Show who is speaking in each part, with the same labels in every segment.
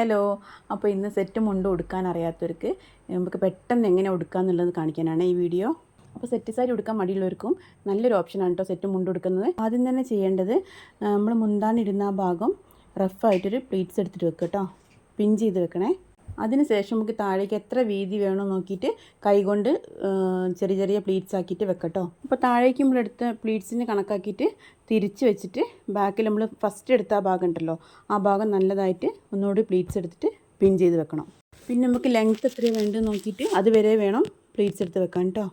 Speaker 1: Hello അപ്പോൾ ഇന്ന് set മുണ്ട് ഉടുക്കാൻ അറിയാത്തവർക്ക്. നമുക്ക് പെട്ടെന്ന് എങ്ങനെ ഉടുക്കുക എന്നുള്ളത് കാണിക്കാനാണ് ഈ വീഡിയോ. അപ്പോൾ സെറ്റ് സാരി ഉടുക്കാൻ മടിയുള്ളവർക്കും നല്ലൊരു ഓപ്ഷനാണ് കേട്ടോ സെറ്റ് മുണ്ട് ഉടുക്കുന്നത്. ആദ്യം തന്നെ ചെയ്യേണ്ടത് നമ്മൾ മുന്താണിടുന്ന ആ ഭാഗം റഫായിട്ടൊരു പ്ലീറ്റ്സ് എടുത്തിട്ട് വെക്കുക കേട്ടോ പിൻ ചെയ്ത് വെക്കണേ. അതിനുശേഷം നമുക്ക് താഴേക്ക് എത്ര വീതി വേണോ നോക്കിയിട്ട് കൈകൊണ്ട് ചെറിയ ചെറിയ പ്ലീറ്റ്സ് ആക്കിയിട്ട് വെക്കട്ടോ. അപ്പോൾ താഴേക്ക് നമ്മൾ എടുത്ത പ്ലീറ്റ്സിന് കണക്കാക്കിയിട്ട് തിരിച്ച് വെച്ചിട്ട് ബാക്കിൽ നമ്മൾ ഫസ്റ്റ് എടുത്ത ആ ഭാഗം ഉണ്ടല്ലോ ആ ഭാഗം നല്ലതായിട്ട് ഒന്നുകൂടി പ്ലീറ്റ്സ് എടുത്തിട്ട് പിൻ ചെയ്ത് വെക്കണം. പിന്നെ നമുക്ക് ലെങ്ത്ത് എത്രയാണ് വേണ്ടത് നോക്കിയിട്ട് അതുവരെ വേണം പ്ലീറ്റ്സ് എടുത്ത് വെക്കാൻ കേട്ടോ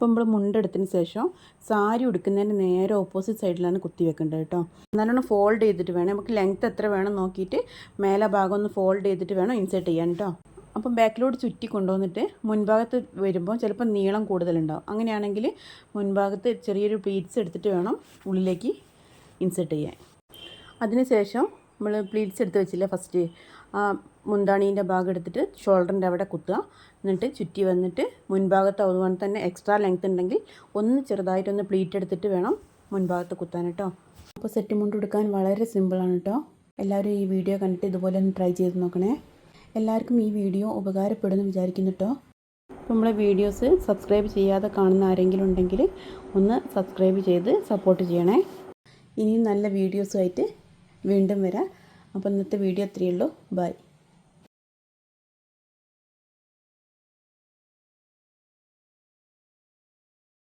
Speaker 1: അപ്പോൾ നമ്മൾ മുണ്ടെടുത്തതിന് ശേഷം സാരി ഉടുക്കുന്നതിന്റെ നേരെ ഓപ്പോസിറ്റ് സൈഡിലാണ് കുത്തി വെക്കേണ്ടത് കേട്ടോ നല്ലോണം ഫോൾഡ് ചെയ്തിട്ട് വേണം. നമുക്ക് ലെങ്ത് എത്ര വേണം നോക്കിയിട്ട് മേലെ ഭാഗം ഒന്ന് ഫോൾഡ് ചെയ്തിട്ട് വേണം ഇൻസേർട്ട് ചെയ്യാൻ കേട്ടോ അപ്പം ബാക്കിലോട്ട് ചുറ്റി കൊണ്ടുവന്നിട്ട് മുൻഭാഗത്ത് വരുമ്പോൾ ചിലപ്പോൾ നീളം കൂടുതലുണ്ടാവും. അങ്ങനെയാണെങ്കിൽ മുൻഭാഗത്ത് ചെറിയൊരു പ്ലീറ്റ്സ് എടുത്തിട്ട് വേണം ഉള്ളിലേക്ക് ഇൻസേർട്ട് ചെയ്യാൻ. അതിനുശേഷം നമ്മൾ പ്ലീറ്റ്സ് എടുത്ത് വെച്ചില്ലേ ഫസ്റ്റ് ആ മുന്താണീന്റെ ഭാഗം എടുത്തിട്ട് ഷോൾഡറിന്റെ അവിടെ കുത്തുക. എന്നിട്ട് ചുറ്റി വന്നിട്ട് മുൻഭാഗത്ത് അതുപോലെ തന്നെ എക്സ്ട്രാ ലെങ്ത് ഉണ്ടെങ്കിൽ ഒന്ന് ചെറുതായിട്ടൊന്ന് പ്ലീറ്റ് എടുത്തിട്ട് വേണം മുൻഭാഗത്ത് കുത്താൻ കേട്ടോ. അപ്പോൾ സെറ്റ് മുണ്ട് എടുക്കാൻ വളരെ സിമ്പിളാണ് കേട്ടോ. എല്ലാവരും ഈ വീഡിയോ കണ്ടിട്ട് ഇതുപോലെ ഒന്ന് ട്രൈ ചെയ്ത് നോക്കണേ. എല്ലാവർക്കും ഈ വീഡിയോ ഉപകാരപ്പെടുമെന്ന് വിചാരിക്കുന്നു കേട്ടോ. നമ്മളെ വീഡിയോസ് സബ്സ്ക്രൈബ് ചെയ്യാതെ കാണുന്ന ആരെങ്കിലും ഉണ്ടെങ്കിൽ ഒന്ന് സബ്സ്ക്രൈബ് ചെയ്ത് സപ്പോർട്ട് ചെയ്യണേ. ഇനിയും നല്ല വീഡിയോസുമായിട്ട് വീണ്ടും വരാം. അപ്പോൾ ഇന്നത്തെ വീഡിയോ അത്രയേ ഉള്ളൂ. ബൈ.